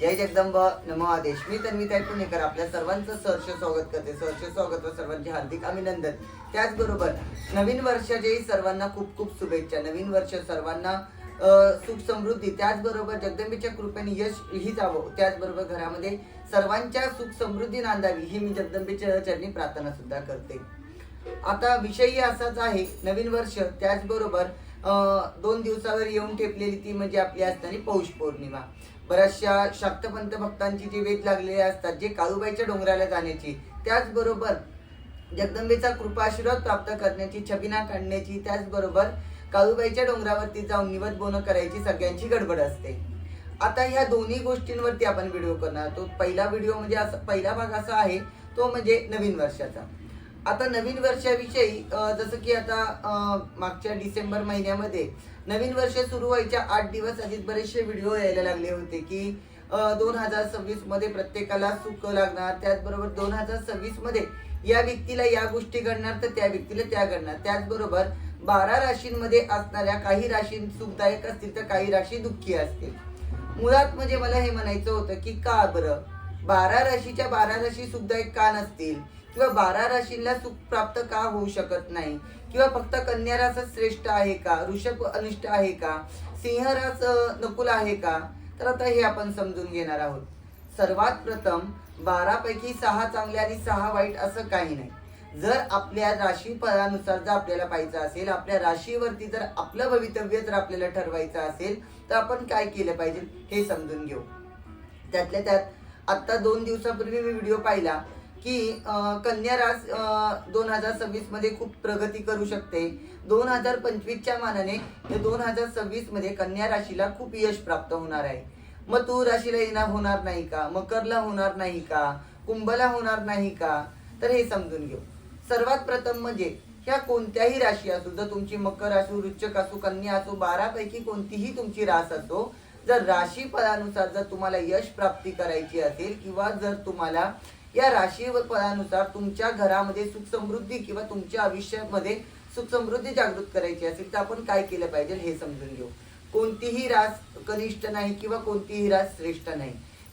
जय जगदंब नमो आदेश. मी तन्विताई पुणेकर आपल्या सर्वांचं सहर्ष स्वागत करते. सहर्ष स्वागत व सर्वांचे हार्दिक अभिनंदन. त्याचबरोबर नवीन वर्षाच्याही सर्वांना खूप खूप शुभेच्छा. नवीन वर्ष सर्वांना सुख समृद्धी. त्याचबरोबर जगदंबेच्या कृपेने यश ही जावं. त्याचबरोबर घरामध्ये सर्वांच्या सुख समृद्धी नांदावी ही मी जगदंबेच्या चरणी प्रार्थना सुद्धा करते. आता विषयही असाच आहे नवीन वर्ष. त्याचबरोबर अं, दोन दिवसावर येऊन ठेपलेली ती म्हणजे आपली असणारी पौष पौर्णिमा. बऱ्याचशा शाक्तपंत भक्तांची जी वेध लागलेली असतात जे काळूबाईच्या डोंगराला जाण्याची त्याचबरोबर जगदंबेचा कृपा आशीर्वाद प्राप्त करण्याची छबिना काढण्याची त्याचबरोबर काळूबाईच्या डोंगरावरती जाऊन निवत बोनं करायची सगळ्यांची गडबड असते. आता ह्या दोन्ही गोष्टींवरती आपण व्हिडिओ करणार तो पहिला व्हिडिओ म्हणजे असा पहिला भाग असा आहे तो म्हणजे नवीन वर्षाचा. आता नवीन वर्षाविषयी जसं की आता मागच्या डिसेंबर महिन्यामध्ये नवीन वर्ष सुरू व्हायच्या आठ दिवस आधीच बरेचसे व्हिडिओ यायला लागले होते की दोन हजार सव्वीसमध्ये प्रत्येकाला सुख लागणार त्याचबरोबर दोन हजार सव्वीसमध्ये या व्यक्तीला या गोष्टी घडणार तर त्या व्यक्तीला त्या घडणार. त्याचबरोबर बारा राशींमध्ये असणाऱ्या काही राशी सुखदायक असतील तर काही राशी दुःखी असतील. मुळात म्हणजे मला हे म्हणायचं होतं की का बरं? बारा राशीच्या बारा राशी सुखदायक का नसतील? किंवा बारा राशींना सुख प्राप्त का होऊ शकत नाही? किंवा फक्त कन्या रासच श्रेष्ठ आहे का? ऋषभ अनिष्ट आहे का? सिंह रास नकुल आहे का? तर आता हे आपण समजून घेणार आहोत. सर्वात प्रथम बारापैकी सहा चांगले आणि सहा वाईट असं काही नाही. जर आपल्या राशीफळानुसार जर आपल्याला पाहिजे असेल आपल्या राशीवरती जर आपलं भवितव्य जर आपल्याला ठरवायचं असेल तर आपण काय केलं पाहिजे हे समजून घेऊ. त्यातल्या त्यात आत्ता दोन दिवसापूर्वी मी व्हिडिओ पाहिला. की कन्या रास दोन हजार सव्वीसमध्ये खूप प्रगती करू शकते. दोन हजार पंचवीसच्या मानाने दोन हजार सव्वीसमध्ये कन्या राशीला खूप यश प्राप्त होणार आहे. मग तू राशीला येणार होणार नाही का? मकरला होणार नाही का? कुंभला होणार नाही का? तर हे समजून घेऊ. सर्वात प्रथम म्हणजे ह्या कोणत्याही राशी असो जर तुमची मकर असो वृश्चिक असो कन्या असो बारापैकी कोणतीही तुमची रास असो जर राशीफळानुसार जर तुम्हाला यश प्राप्ती करायची असेल किंवा जर तुम्हाला या राशी व फळानुसार तुमच्या घरामध्ये सुख समृद्धी किंवा तुमच्या आयुष्यामध्ये सुख समृद्धी जागृत करायची असेल तर आपण काय केलं पाहिजे हे समजून घेऊ. कोणतीही रास कनिष्ठ नाही किंवा कोणतीही रास श्रेष्ठ नाही.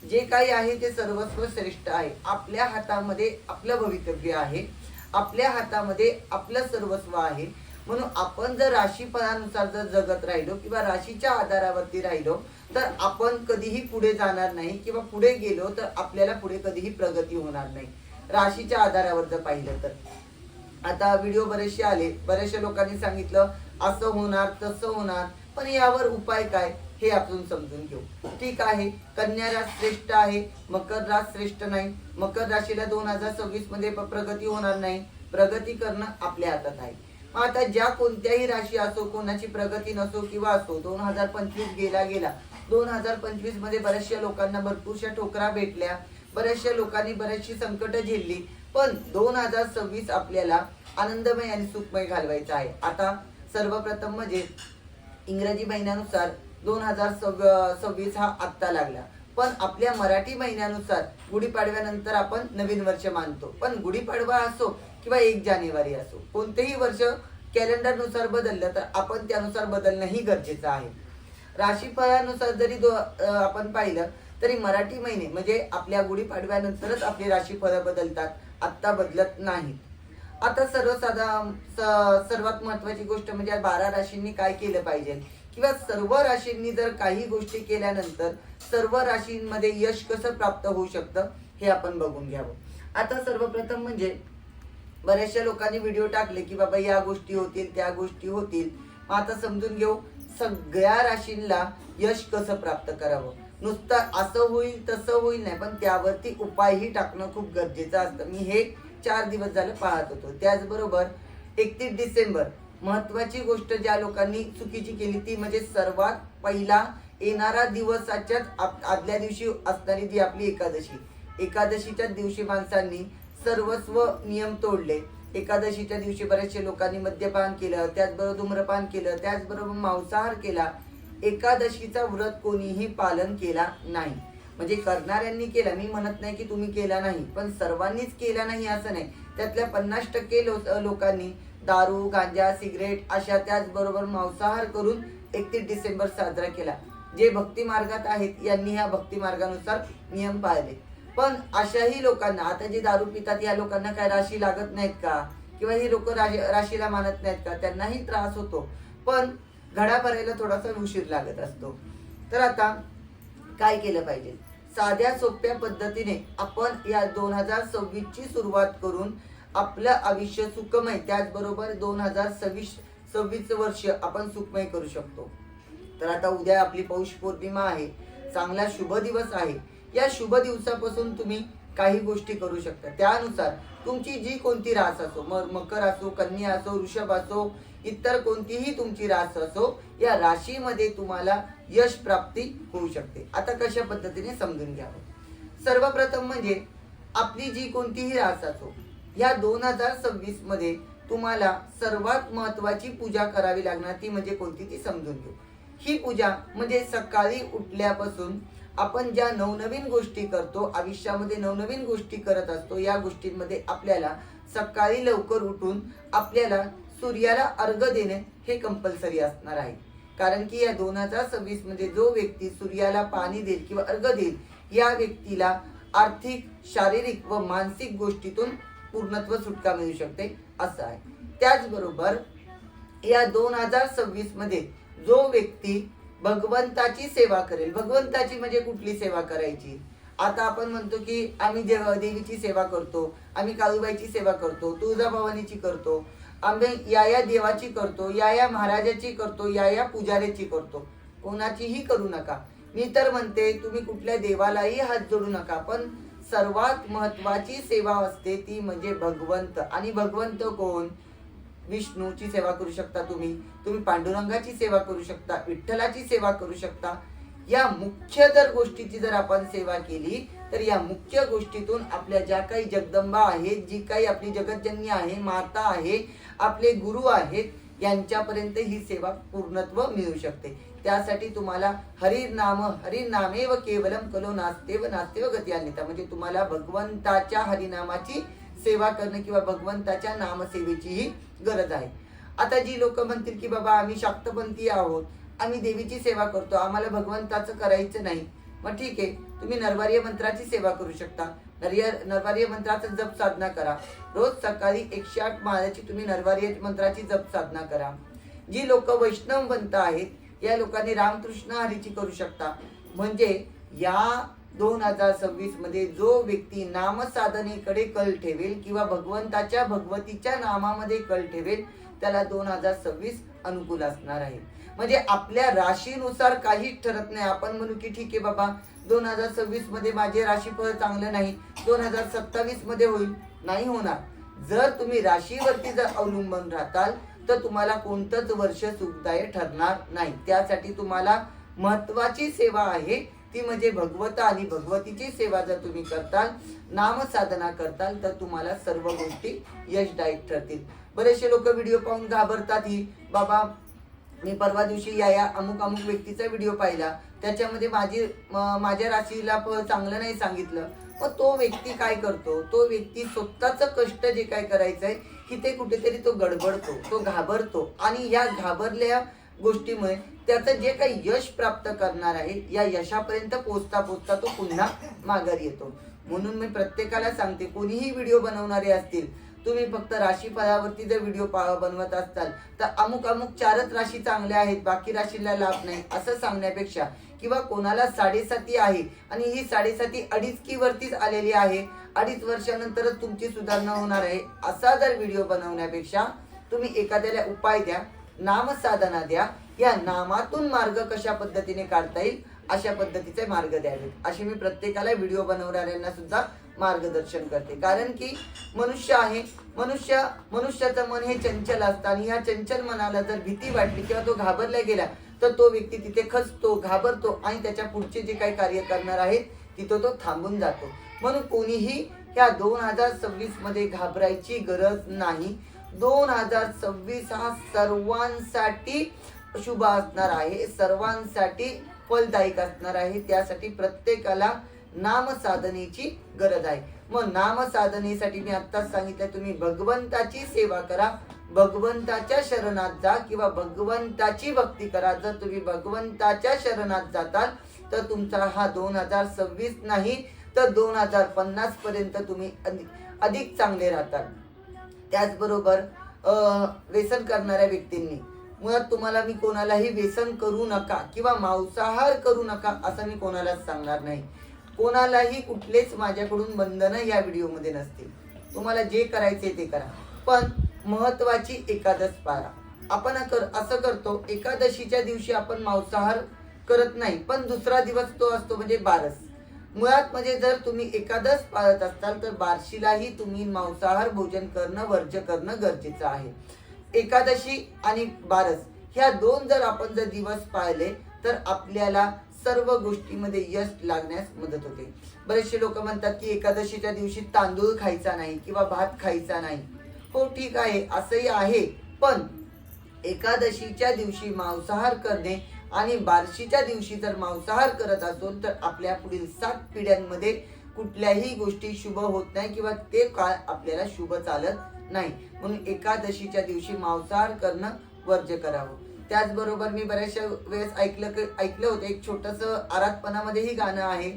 जे काही आहे ते सर्वस्व श्रेष्ठ आहे. आपल्या हातामध्ये आपलं भवितव्य आहे. आपल्या हातामध्ये आपलं सर्वस्व आहे. म्हणून आपण जर राशीफळानुसार जर जगत राहिलो किंवा राशीच्या आधारावरती राहिलो तर आपण कधीही पुढे जाणार नाही किंवा पुढे गेलो तर आपल्याला पुढे कधीही प्रगती होणार नाही. राशीच्या आधारावर जर पाहिलं तर. आता व्हिडिओ बरेचसे आले. बऱ्याचशा लोकांनी सांगितलं असं होणार तसं होणार पण यावर उपाय काय हे आपण समजून घेऊ. ठीक आहे कन्या रास श्रेष्ठ आहे मकर रास श्रेष्ठ नाही. मकर राशीला दोन हजार सव्वीसमध्ये प्रगती होणार नाही. प्रगती करणं आपल्या हातात आहे. आता ज्या कोणत्याही राशी असो कोणाची प्रगती नसो किंवा असो दोन हजार पंचवीस गेला गेला दोन हजार पंचवीसमध्ये बऱ्याचशा लोकांना भरपूरशा ठोकरा भेटल्या बऱ्याचशा लोकांनी बऱ्याचशी संकट झेलली पण दोन हजार सव्वीस आपल्याला आनंदमय आणि सुखमय घालवायचा आहे. आता सर्वप्रथम म्हणजे इंग्रजी महिन्यानुसार दोन हजार सव्वीस हा आत्ता लागला. पण आपल्या मराठी महिन्यानुसार गुढीपाडव्यानंतर आपण नवीन वर्ष मानतो. पण गुढीपाडवा असो किंवा एक जानेवारी असो कोणतेही वर्ष कॅलेंडरनुसार बदललं तर आपण त्यानुसार बदलणंही गरजेचं आहे. राशीफळानुसार जरी दो आपण पाहिलं तरी मराठी महिने म्हणजे आपल्या गुढीपाडव्यानंतरच आपली राशीफळं बदलतात. आत्ता बदलत नाहीत. आता सर्वसाधारण स- सर्वात महत्वाची गोष्ट म्हणजे बारा राशींनी काय केलं पाहिजे? किंवा सर्व राशींनी जर काही गोष्टी केल्यानंतर सर्व राशींमध्ये यश कसं प्राप्त होऊ शकतं हे आपण बघून घ्यावं. आता सर्वप्रथम म्हणजे बऱ्याचशा लोकांनी व्हिडिओ टाकले की बाबा या गोष्टी होतील त्या गोष्टी होतील. मग आता समजून घेऊ सगळ्या राशींना यश कसं प्राप्त करावं? नुसतं असं होईल तसं होईल नाही पण त्यावरती उपायही टाकणं खूप गरजेचं असतं. मी हे चार दिवस झालं पाहत होतो. त्याचबरोबर एकतीस डिसेंबर महत्वाची गोष्ट ज्या लोकांनी चुकीची केली ती म्हणजे सर्वात पहिला येणारा दिवसाच्याच आप- आदल्या दिवशी असणारी जी आपली एकादशी. एकादशीच्या दिवशी माणसांनी सर्वस्व नियम तोडले. एकादशीच्या दिवशी बऱ्याचशा लोकांनी मद्यपान केलं त्याचबरोबर धूम्रपान केलं त्याचबरोबर मांसाहार केला. एकादशीचा व्रत कोणीही पालन केला नाही. म्हणजे करणाऱ्यांनी केला. मी म्हणत नाही की तुम्ही केला नाही पण सर्वांनीच केला नाही असं नाही. त्यातल्या पन्नास टक्के लो लोकांनी दारू गांजा सिगरेट अशा त्याचबरोबर मांसाहार करून एकतीस डिसेंबर साजरा केला. जे भक्ती मार्गात आहेत यांनी ह्या भक्ती मार्गानुसार नियम पाळले. पण अशाही लोकांना आता जे दारू पितात या लोकांना काय राशी लागत नाहीत का? किंवा ही लोक राशीला मानत नाहीत का? त्यांनाही त्रास होतो. पण घडा भरायला थोडासा उशीर लागत असतो. तर आता काय केलं पाहिजे? साध्या सोप्या पद्धतीने आपण या दोन हजार सव्वीसची सुरुवात करून आपलं आयुष्य सुखमय त्याचबरोबर दोन हजार सव्वीस सव्वीस वर्ष आपण सुखमय करू शकतो. तर आता उद्या आपली पौष पौर्णिमा आहे. चांगला शुभ दिवस आहे. या शुभ दिवसापासून तुम्ही काही गोष्टी करू शकता. त्यानुसार तुमची जी कोणती रास असो मग मकर असो कन्या असो वृषभ असो इतर कोणतीही तुमची रास असो या राशीमध्ये तुम्हाला यश प्राप्ती होऊ शकते. आता कशा पद्धतीने समजून घ्यावं? सर्वप्रथम म्हणजे आपली जी कोणतीही रास असो या दोन हजार सव्वीसमध्ये तुम्हाला सर्वात महत्वाची पूजा करावी लागणार ती म्हणजे कोणती ती समजून घेऊ. ही पूजा म्हणजे सकाळी उठल्यापासून आपण ज्या नवनवीन गोष्टी करतो आयुष्यामध्ये नवनवीन गोष्टी करत असतो या गोष्टींमध्ये आपल्याला सकाळी लवकर उठून आपल्याला सूर्याला अर्घ देणे हे कंपल्सरी असणार आहे. कारण की या दोन हजार सव्वीसमध्ये जो व्यक्ती सूर्याला पाणी देईल किंवा अर्घ देईल या व्यक्तीला आर्थिक शारीरिक व मानसिक गोष्टीतून पूर्णत्व सुटका मिळू शकते असं आहे. त्याचबरोबर या दोन हजार सव्वीसमध्ये जो व्यक्ती भगवंताची सेवा करेल. भगवंताची म्हणजे कुठली सेवा करायची? आता आपण म्हणतो की आम्ही देव देवीची सेवा करतो आम्ही काळूबाईची सेवा करतो तुळजाभवानीची करतो आम्ही या या देवाची करतो या या महाराजाची करतो या या पुजाऱ्याची करतो. कोणाचीही करू नका. मी तर म्हणते तुम्ही कुठल्या देवालाही हात जोडू नका पण सर्वात महत्वाची सेवा असते ती म्हणजे भगवंत. आणि भगवंत कोण? विष्णूची सेवा करू शकता तुम्ही. तुम्ही पांडुरंगाची सेवा करू शकता विठ्ठलाची सेवा करू शकता. या मुख्य जर गोष्टीची जर आपण सेवा केली तर या मुख्य गोष्टीतून आपल्या ज्या काही जगदंबा आहेत जी काही आपली जगतजन्य आहे माता आहे आपले गुरु आहेत यांच्यापर्यंत ही सेवा पूर्णत्व मिळू शकते. त्यासाठी तुम्हाला हरिनाम हरिनामेव केवलम कलो नास्तेव नास्तेव गती आणता म्हणजे तुम्हाला भगवंताच्या हरिनामाची सेवा करणं किंवा भगवंताच्या नामसेवेचीही गरज आहे. आता जी लोक म्हणतील की बाबा आम्ही शाक्तपंथी आहोत आम्ही देवीची सेवा करतो आम्हाला भगवंताचं करायचं नाही. मग ठीक आहे तुम्ही नरवार्य मंत्राची सेवा करू शकता. नरिय नरवारीय मंत्राचा जप साधना करा. रोज सकाळी एकशे आठ माळ्याची तुम्ही नरवार्य मंत्राची जप साधना करा. जी लोक वैष्णवपंत आहेत या लोकांनी रामकृष्ण हरीची करू शकता. म्हणजे या दोन हजार सव्वीसमध्ये जो व्यक्ती नामसाधनेकडे कल ठेवेल किंवा भगवंताच्या भगवतीच्या नामामध्ये कल ठेवेल त्याला दोन हजार सव्वीस अनुकूल असणार आहे. म्हणजे आपल्या राशीनुसार काहीच ठरत नाही. आपण म्हणू की ठीक आहे बाबा दोन हजार सव्वीसमध्ये माझे राशीफळ चांगलं नाही. दोन हजार सत्तावीसमध्ये होईल. नाही होणार. जर तुम्ही राशीवरती जर अवलंबून राहताल तर तुम्हाला कोणतंच वर्ष सुखदायी ठरणार नाही. त्यासाठी तुम्हाला महत्वाची सेवा आहे ती म्हणजे भगवता आणि भगवतीची सेवा जर तुम्ही करताल नामसाधना करताल तर तुम्हाला सर्व गोष्टी यशदायक ठरतील. बरेचसे लोक व्हिडिओ पाहून घाबरतात ही. बाबा मी परवा दिवशी या या अमुक अमुक व्यक्तीचा व्हिडिओ पाहिला. त्याच्यामध्ये माझी माझ्या राशीला चांगलं नाही सांगितलं. मग तो व्यक्ती काय करतो? तो व्यक्ती स्वतःच कष्ट जे काय करायचंय की ते कुठेतरी तो गडबडतो तो घाबरतो. आणि या घाबरल्या गोष्टीमुळे त्याचं जे काही यश प्राप्त करणार आहे या यशापर्यंत पोचता पोचता तो पुन्हा माघारी येतो. म्हणून मी प्रत्येकाला सांगते कोणीही व्हिडिओ बनवणारे असतील तुम्ही फक्त राशीफळावरती जर व्हिडिओ बनवत असताल तर अमुक अमुक चारच राशी चांगल्या आहेत बाकी राशीला लाभ नाही असं सांगण्यापेक्षा किंवा कोणाला साडेसाती आहे आणि ही साडेसाती अडीच की वरतीच आलेली आहे अडीच वर्षानंतरच तुमची सुधारणा होणार आहे असा जर व्हिडिओ बनवण्यापेक्षा तुम्ही एखाद्याला उपाय द्या नामसाधना द्या. या नामातून मार्ग कशा पद्धतीने काढता येईल अशा पद्धतीचे मार्ग द्यावेत. असे मी प्रत्येकाला व्हिडिओ बनवणाऱ्यांना सुद्धा मार्गदर्शन करते. कारण की मनुष्य आहे. मनुष्य मनुष्याचं मन हे चंचल असतं आणि ह्या चंचल मनाला जर भीती वाटली किंवा तो घाबरला गेला तर तो व्यक्ती तिथे खचतो घाबरतो आणि त्याच्या पुढचे जे काही कार्य करणार आहेत तिथं तो थांबून जातो. म्हणून कोणीही ह्या दोन हजार सव्वीसमध्ये घाबरायची गरज नाही. दोन हजार सव्वीस हा सर्वांसाठी शुभ असणार आहे. सर्वांसाठी फलदायक असणार आहे. त्यासाठी प्रत्येकाला नामसाधनेची गरज आहे. मग नामसाधनेसाठी मी आत्ताच सांगितलं तुम्ही भगवंताची सेवा करा. भगवंताच्या शरणात जा किंवा भगवंताची भक्ती करा. जर तुम्ही भगवंताच्या शरणात जाताल तर तुमचा हा दोन हजार सव्वीस नाही तर दोन हजार पन्नास पर्यंत तुम्ही अधि- अधिक चांगले राहतात. त्याचबरोबर व्यसन करणाऱ्या व्यक्तींनी. मुळात तुम्हाला मी कोणालाही व्यसन करू नका किंवा मांसाहार करू नका असं मी कोणालाच सांगणार नाही. कोणालाही कुठलेच माझ्याकडून बंधनं या व्हिडिओमध्ये नसतील. तुम्हाला जे करायचे ते करा. पण महत्वाची एकादश पारा. आपण कर असं करतो एकादशीच्या दिवशी आपण मांसाहार करत नाही पण दुसरा दिवस तो असतो म्हणजे बारस. मुळात म्हणजे जर तुम्ही एकादश पाळत असाल तर बारशीलाही तुम्ही मांसाहार भोजन करणं वर्ज्य करणं गरजेचं आहे. एकादशी आणि बारस ह्या दोन जर आपण जर दिवस पाळले तर आपल्याला सर्व गोष्टीमध्ये यश लागण्यास मदत होते. बरेचसे लोक म्हणतात की एकादशीच्या दिवशी तांदूळ खायचा नाही किंवा भात खायचा नाही. हो ठीक आहे असंही आहे. पण एकादशीच्या दिवशी मांसाहार करणे आणि बारशीच्या दिवशी जर मांसाहार करत असेल तर आपल्या पुढील सात पिढ्यांमध्ये कुठल्याही गोष्टी शुभ होत नाही किंवा ते काळ आपल्याला शुभ चालत नाही. म्हणून एकादशीच्या दिवशी मांसाहार करणं वर्ज्य करावं. त्याचबरोबर मी बऱ्याचशा वेळेस ऐकलं ऐकलं होतं एक छोटस आरातपणामध्येही गाणं आहे.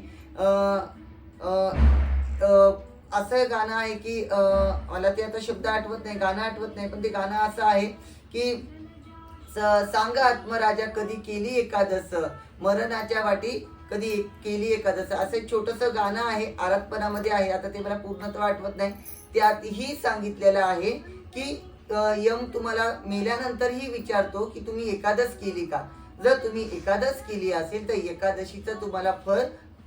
असं गाणं आहे की मला ते आता शब्द आठवत नाही गाणं आठवत नाही पण ते गाणं असं आहे की सांगा आत्मराजा कधी केली एकादश मरणाच्या वाटी कधी केली एकादस? असं एक छोटस गाणं आहे आरातपणामध्ये आहे. आता ते मला पूर्णत्व आठवत नाही. त्यातही सांगितलेलं आहे की यम तुम्हाला मेल्यानंतरही विचारतो की तुम्ही एकादश केली का? जर तुम्ही एकादश केली असेल तर एकादशीचं तुम्हाला फळ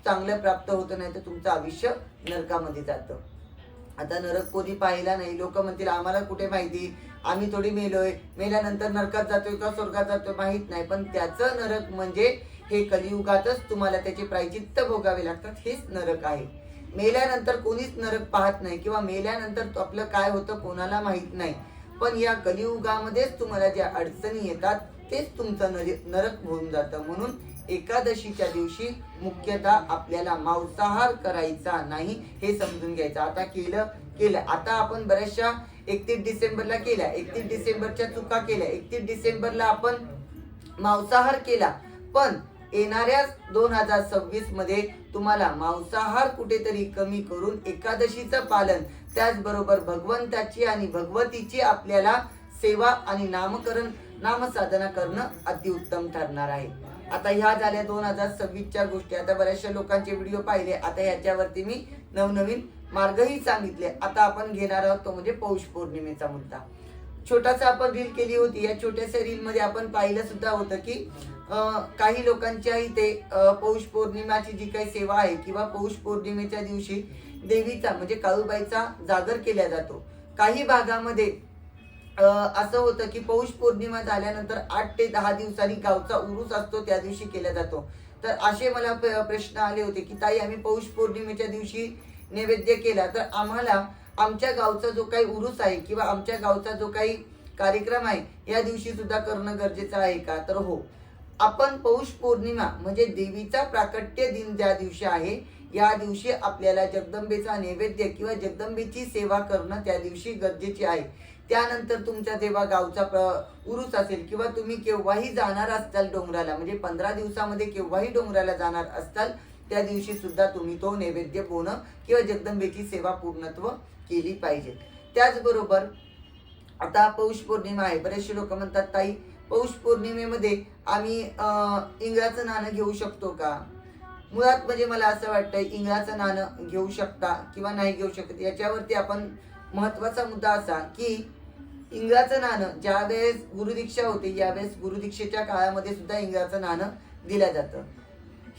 चांगलं प्राप्त होतं नाही तर तुमचं आयुष्य नरकामध्ये जातं. आता नरक कोणी पाहिला नाही. लोक म्हणतील आम्हाला कुठे माहिती? आम्ही थोडी मेलोय. मेल्यानंतर नरकात जातोय का स्वर्गात जातोय माहीत नाही पण त्याचं नरक म्हणजे हे कलियुगातच तुम्हाला त्याचे प्रायचित्त भोगावे लागतात हेच नरक आहे. मेल्यानंतर कोणीच नरक पाहत नाही किंवा मेल्यानंतर आपलं काय होतं कोणाला माहीत नाही. पण या कलियुगामध्येच तुम्हाला ज्या अडचणी येतात तेच तुमचं नर- नरक होऊन जातं. म्हणून एकादशीच्या दिवशी मुख्यतः आपल्याला मांसाहार करायचा नाही हे समजून घ्यायचं. आता केलं केलं आता आपण बऱ्याचशा एकतीस डिसेंबरला केल्या. एकतीस डिसेंबरच्या चुका केल्या. एकतीस डिसेंबरला आपण मांसाहार केला. पण येणाऱ्या दोन हजार सव्वीसमध्ये तुम्हाला मांसाहार कुठेतरी कमी करून एकादशीचं पालन त्याचबरोबर भगवंताची आणि भगवतीची आपल्याला सेवा आणि नामकरण नामसाधना करणं अतिउत्तम ठरणार आहे. आता ह्या झाल्या दोन हजार सव्वीसच्या गोष्टी. आता बऱ्याचशा लोकांचे व्हिडिओ पाहिले. आता ह्याच्यावरती मी नवनवीन मार्गही सांगितले. आता आपण घेणार आहोत तो म्हणजे पौष पौर्णिमेचा मुद्दा. छोटासा आपण रील केली होती. या छोट्याशा रीलमध्ये आपण पाहिलं सुद्धा होतं की काही लोकांच्या इथे पौष पौर्णिमाची जी काही सेवा आहे किंवा पौष पौर्णिमेच्या दिवशी देवीचा म्हणजे काळूबाईचा जागर केला जातो. काही भागामध्ये असं होतं की पौष पौर्णिमा झाल्यानंतर आठ ते दहा दिवसांनी गावचा उरूस असतो त्या दिवशी केला जातो. तर असे मला प्रश्न आले होते की ताई आम्ही पौष पौर्णिमेच्या दिवशी नैवेद्य केला तर आम्हाला आमच्या गावचा जो काही उरुस आहे किंवा आमच्या गावचा जो काही कार्यक्रम आहे या दिवशी सुद्धा करणं गरजेचं आहे का? तर हो. आपण पौष पौर्णिमा म्हणजे देवीचा प्राकट्य दिन ज्या दिवशी आहे या दिवशी आपल्याला जगदंबेचा नैवेद्य किंवा जगदंबेची सेवा करणं त्या दिवशी गरजेचे आहे. त्यानंतर तुमच्या जेव्हा गावचा प्र- उरूस असेल किंवा तुम्ही केव्हाही जाणार असाल डोंगराला म्हणजे पंधरा दिवसामध्ये केव्हाही डोंगराला जाणार असताल त्या दिवशी सुद्धा तुम्ही तो नैवेद्य पोहणं किंवा जगदंबेची सेवा पूर्णत्व केली पाहिजे. त्याचबरोबर आता पौष पौर्णिमा आहे. बरेचसे लोक म्हणतात ताई पौष पौर्णिमेमध्ये आम्ही इंगळाचं नाणं घेऊ शकतो का? मुळात म्हणजे मला असं वाटतं इंगळाचं नाणं घेऊ शकता किंवा नाही घेऊ शकत याच्यावरती आपण महत्त्वाचा मुद्दा असा की इंगळाचं नाणं ज्यावेळेस गुरुदीक्षा होते यावेळेस गुरुदीक्षेच्या काळामध्ये सुद्धा इंग्राचं नाणं दिलं जातं.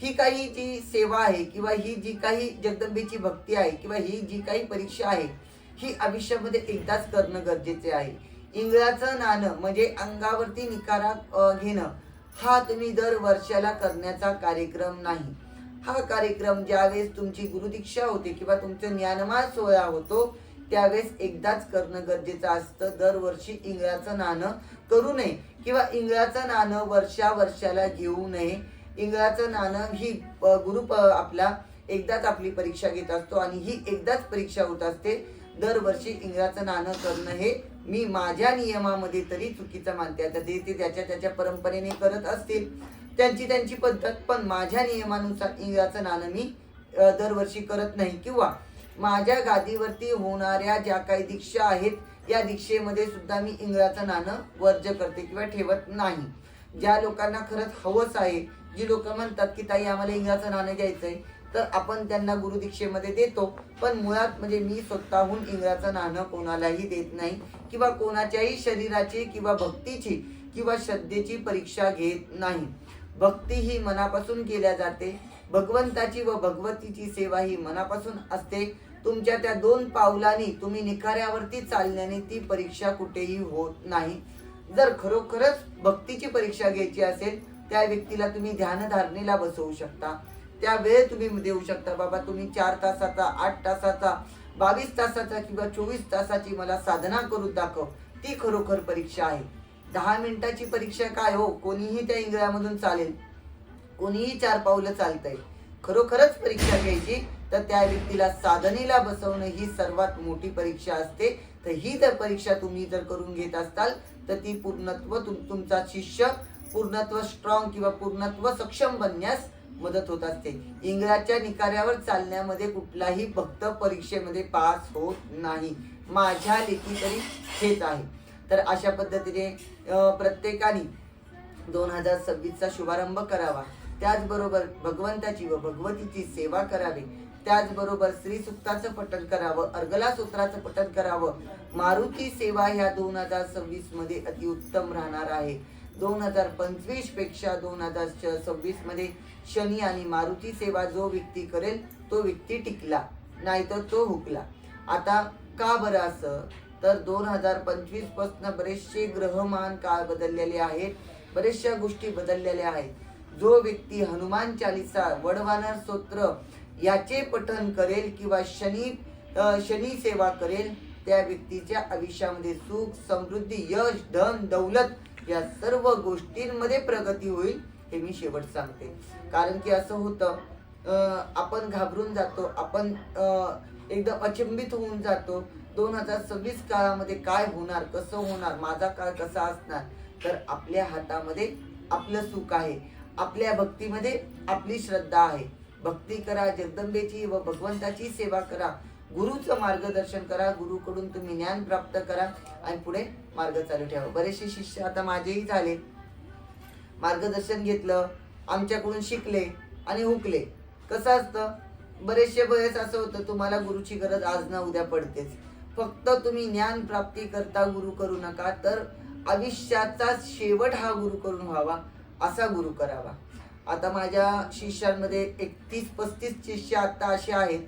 ही काही जी सेवा आहे किंवा ही जी काही जगदंबेची भक्ती आहे किंवा ही जी काही परीक्षा आहे ही आयुष्यामध्ये एकदाच करणं गरजेचे आहे. इंगळाचं नाणं म्हणजे अंगावरती निकारा घेणं हा तुम्ही दर वर्षाला करण्याचा कार्यक्रम नाही. हा कार्यक्रम ज्यावेळेस तुमची गुरुदीक्षा होते किंवा तुमचं ज्ञानमान सोहळा होतो त्यावेळेस एकदाच करणं गरजेचं असतं. दरवर्षी इंगळाचं नाणं करू नये किंवा इंगळाचं नाणं वर्षा वर्षाला घेऊ नये इंग्रजाचं नाणं ही गुरु आपला एकदाच आपली परीक्षा घेत असतो आणि ही एकदाच परीक्षा होत असते. दरवर्षी इंग्रजाचं नाणं करणं हे मी माझ्या नियमामध्ये तरी चुकीचं मानते. आता ते ते त्याच्या त्याच्या परंपरेने करत असतील त्यांची त्यांची पद्धत पण माझ्या नियमानुसार इंग्रजाचं नाणं मी दरवर्षी करत नाही. किंवा माझ्या गादीवरती होणाऱ्या ज्या काही दीक्षा आहेत या दीक्षेमध्ये सुद्धा मी इंग्रजाचं नाणं वर्ज करते किंवा ठेवत नाही. ज्या लोकांना खरंच हवंच आहे जी लोक म्हणतात की ताई आम्हाला इंगाचं नाणं घ्यायचंय. तर आपण त्यांना गुरुदीक्षेमध्ये देतो. पण मुळात म्हणजे मी स्वतःहून इंग्रजाचं नाणं कोणालाही देत नाही किंवा कोणाच्याही शरीराची किंवा भक्तीची किंवा श्रद्धेची परीक्षा घेत नाही. भक्ती ही मनापासून केल्या जाते. भगवंताची व भगवतीची सेवा ही मनापासून असते. तुमच्या त्या दोन पावलांनी तुम्ही निखाऱ्यावरती चालल्याने ती परीक्षा कुठेही होत नाही. जर खरोखरच भक्तीची परीक्षा घ्यायची असेल त्या व्यक्तीला तुम्ही ध्यानधारणेला बसवू शकता. त्या वेळ तुम्ही देऊ शकता. बाबा तुम्ही चार तासाचा आठ तासाचा बावीस तासाचा किंवा चोवीस तासाची मला साधना करून दाखव. ती खरोखर परीक्षा आहे. दहा मिनिटाची परीक्षा काय हो? कोणीही त्या इंग्रजामधून चालेल. कोणीही चार पावलं चालतंय. खरोखरच परीक्षा घ्यायची तर त्या व्यक्तीला साधनेला बसवणं ही सर्वात मोठी परीक्षा असते. तर ही जर परीक्षा तुम्ही जर करून घेत असाल तर ती पूर्णत्व तुम तुमचा शिष्य पूर्णत्व स्ट्रॉंग किंवा पूर्णत्व सक्षम बनण्यास मदत होत असते. इंग्रजाच्या निकाऱ्यावर चालण्यामध्ये कुठलाही भक्त परीक्षेमध्ये पास होत नाही. माझ्या लेखी तरी हेच आहे. तर अशा पद्धतीने प्रत्येकाने दोन हजार सव्वीसचा शुभारंभ करावा. त्याचबरोबर भगवंताची व भगवतीची सेवा करावी. त्याचबरोबर श्री सुक्ताचं पठण करावं अर्गला सूत्राचं पठण करावं. मारुती सेवा ह्या दोन हजार सव्वीसमध्ये अतिउत्तम राहणार आहे. दोन हजार पंचवीसपेक्षा दोन हजार सव्वीसमध्ये शनी आणि मारुती सेवा जो व्यक्ती करेल तो व्यक्ती टिकला नाहीतर तो हुकला. आता का बरं असं? तर दोन हजार पंचवीसपासून बरेचसे ग्रहमान काळ बदललेले आहेत बऱ्याचशा गोष्टी बदललेल्या आहेत. जो व्यक्ती हनुमान चालिसा वडवानर स्तोत्र याचे पठन करेल किंवा शनी शनी सेवा करेल त्या व्यक्तीच्या आयुष्यामध्ये सुख समृद्धी यश धन दौलत या सर्व गोष्टींमध्ये प्रगती होईल हे मी शेवट सांगते. कारण की असं होतं आपण घाबरून जातो आपण एकदम अचंबित होऊन जातो. दोन हजार सव्वीस काळामध्ये काय होणार कसं होणार माझा काळ कसा असणार तर आपल्या हातामध्ये आपलं सुख आहे. आपल्या भक्तीमध्ये आपली श्रद्धा आहे. भक्ती करा जगदंबेची व भगवंताची सेवा करा. गुरुचं मार्गदर्शन करा गुरुकडून तुम्ही ज्ञान प्राप्त करा आणि पुढे मार्ग चालू ठेवा. बरेचसे शिष्य आता माझेही झाले. मार्गदर्शन घेतलं आमच्याकडून शिकले आणि हुकले. कसं असतं? बरेचसे बरेच असं होतं तुम्हाला गुरुची गरज आज ना उद्या पडतेच. फक्त तुम्ही ज्ञान प्राप्ती करता गुरु करू नका तर आयुष्याचा शेवट हा गुरु करून व्हावा असा गुरु करावा. आता माझ्या शिष्यांमध्ये एकतीस पस्तीस शिष्य आता असे आहेत.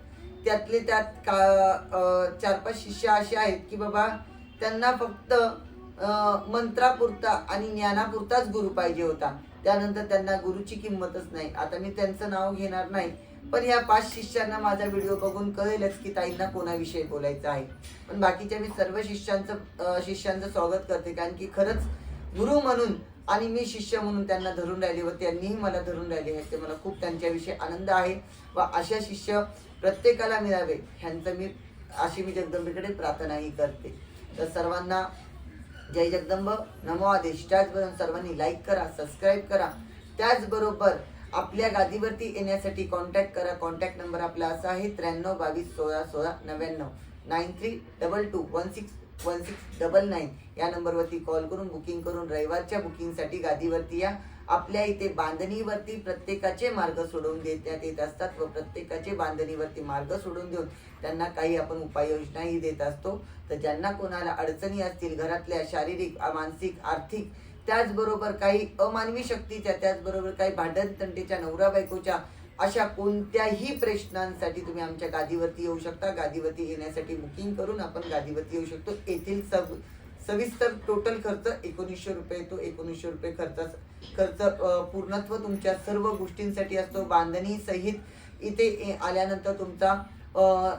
त्यातले त्यात का चार पाच शिष्य असे आहेत की बाबा त्यांना फक्त मंत्रापुरता आणि ज्ञानापुरताच गुरु पाहिजे होता. त्यानंतर त्यांना गुरुची किंमतच नाही. आता मी त्यांचं नाव घेणार नाही पण या पाच शिष्यांना माझा व्हिडिओ बघून कळेलच की ताईंना कोणाविषयी बोलायचं आहे. पण बाकीच्या मी सर्व शिष्यांचं शिष्यांचं स्वागत करते कारण की खरंच गुरु म्हणून आणि मी शिष्य म्हणून त्यांना धरून राहिले व त्यांनीही मला धरून राहिले आहेत. ते मला खूप त्यांच्याविषयी आनंद आहे व अशा शिष्य प्रत्येकाला मिळावे. ह्यांचं मी अशी मी जगदंबेकडे प्रार्थनाही करते. तर सर्वांना जय जगदंब. नमो आदेश. त्याचबरोबर सर्वांनी लाईक करा सबस्क्राईब करा. त्याचबरोबर आपल्या गादीवरती येण्यासाठी कॉन्टॅक्ट करा. कॉन्टॅक्ट नंबर आपला असा आहे त्र्याण्णव बावीस सोळा सोळा नव्याण्णव. Nine three double two one six one six double nine या नंबरवरती कॉल करून बुकिंग करून रविवारच्या बुकिंगसाठी गादीवरती या. आपल्या इथे बांधणीवरती प्रत्येकाचे मार्ग सोडवून देण्यात येत असतात व प्रत्येकाचे बांधणीवरती मार्ग सोडून देऊन त्यांना काही आपण उपाययोजनाही देत असतो. तर ज्यांना कोणाला अडचणी असतील घरातल्या शारीरिक मानसिक आर्थिक त्याचबरोबर काही अमानवी शक्तीच्या त्याचबरोबर काही भांडणतंटीच्या नवरा बायकोच्या अशा कोणत्याही प्रश्नांसाठी तुम्ही आमच्या गादीवरती येऊ शकता. गादीवरती येण्यासाठी बुकिंग करून आपण गादीवरती येऊ शकतो. येथील सब सविस्तर टोटल खर्च एकोणीसशे रुपये येतो एकोणीसशे रुपये खर्च खर्च पूर्णत्व तुमच्या सर्व गोष्टींसाठी असतो. बांधणी सहित इथे आल्यानंतर तुमचा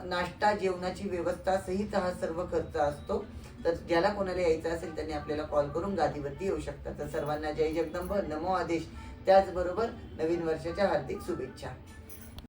नाश्ता जेवणाची व्यवस्था सहित हा सर्व खर्च असतो. तर ज्याला कोणाला यायचं असेल त्यांनी आपल्याला कॉल करून गादीवरती येऊ शकतात तर सर्वांना जय जगदंब. नमो आदेश. त्याचबरोबर नवीन वर्षाच्या हार्दिक शुभेच्छा.